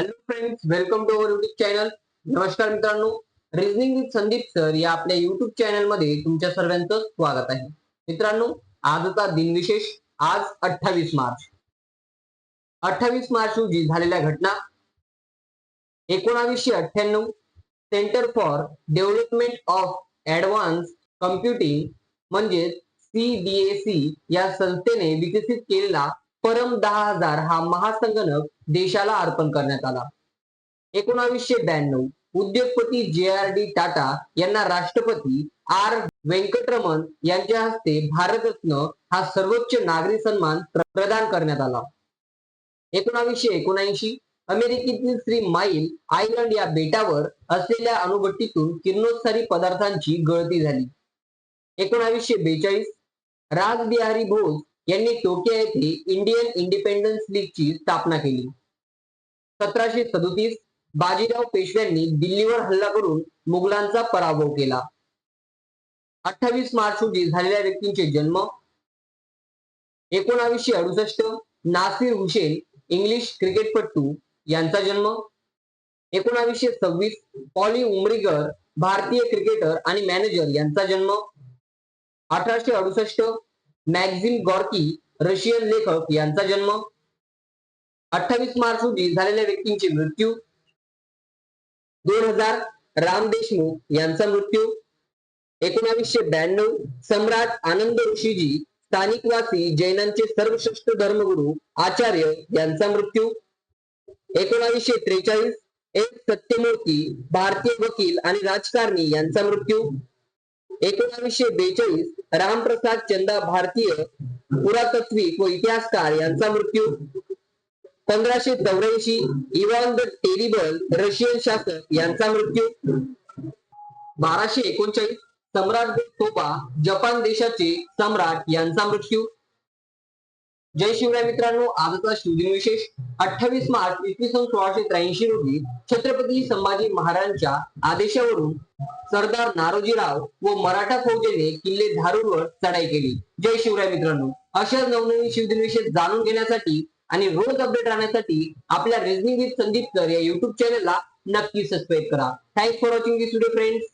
Hello friends welcome to our YouTube channel नमस्कार मित्रांनो. Reasoning with Sandeep sir या आपल्या युट्यूब चॅनलमध्ये तुमच्या सर्वांचं स्वागत आहे. मित्रांनो आजचा दिनविशेष. आज अठ्ठावीस मार्च. अठ्ठावीस मार्च रोजी झालेल्या घटना. एकोणावीसशे अठ्ठ्याण्णव. Centre for development of advanced computing म्हणजेच सीडीएसी या संस्थेने विकसित केलेला परम दहा हजार हा महासंगणक देशाला अर्पण करण्यात आला. एकोणावीसशे ब्याण्णव उद्योगपती जे आर डी टाटा यांना राष्ट्रपती आर व्यंकटरमण यांच्या हस्ते भारतरत्न हा सर्वोच्च नागरी सन्मान प्रदान करण्यात आला. एकोणावीसशे एकोणऐंशी अमेरिकेतील श्री माईल आयलंड या बेटावर असलेल्या अणुभट्टीतून किरणोत्सारी पदार्थांची गळती झाली. एकोणावीसशे बेचाळीस राजबिहारी भोज यांनी टोकियो येथे इंडियन इंडिपेंडन्स लीगची स्थापना केली. सतराशे सदोतीस बाजीराव पेशव्यांनी दिल्लीवर हल्ला करून मुघलांचा पराभव केला. अठ्ठावीस मार्च रोजी झालेल्या व्यक्तींचे जन्म एकोणावीसशे अडुसष्ट नासिर हुसेन इंग्लिश क्रिकेटपटू यांचा जन्म एकोणावीसशे सव्वीस पॉली उमरीगर भारतीय क्रिकेटर आणि मॅनेजर यांचा जन्म अठराशे अडुसष्ट मॅक्झिम गॉर्की रशियन लेखक यांचा जन्म अठ्ठावीस मार्च रोजी झालेल्या व्यक्तींचे मृत्यू. दोन हजार राम देशमुख यांचा मृत्यू. एकोणावीसशे ब्याण्णव सम्राट आनंद ऋषीजी स्थानिकवासी जैनांचे सर्वश्रेष्ठ धर्मगुरु आचार्य यांचा मृत्यू. एकोणावीसशे त्रेचाळीस एक सत्यमूर्ती भारतीय वकील आणि राजकारणी यांचा मृत्यू. एकोणावीसशे बेचाळीस रामप्रसाद चंदा भारतीय पुरातत्विक व इतिहासकार यांचा मृत्यू पंधराशे चौऱ्याऐंशी इवान द टेरिबल रशियन शासक यांचा मृत्यू बाराशे एकोणचाळीस सम्राट तोपा जपान देशाचे सम्राट यांचा मृत्यू जय शिवराय मित्रांनो आजचा शिवदिन विशेष अठ्ठावीस मार्च इसवी सन सोळाशे त्र्याऐंशी रोजी छत्रपती संभाजी महाराजांच्या आदेशावरून सरदार नारोजीराव व मराठा फौजेने किल्ले धारूरवर चढाई केली. जय शिवराय मित्रांनो. अशा नवनवीन शिवदिन विशेष जाणून घेण्यासाठी आणि रोज अपडेट राहण्यासाठी आपल्या रिझनिंग विथ संदीप सर या युट्यूब चॅनलला नक्की सबस्क्राईब करा. Thanks for watching this video friends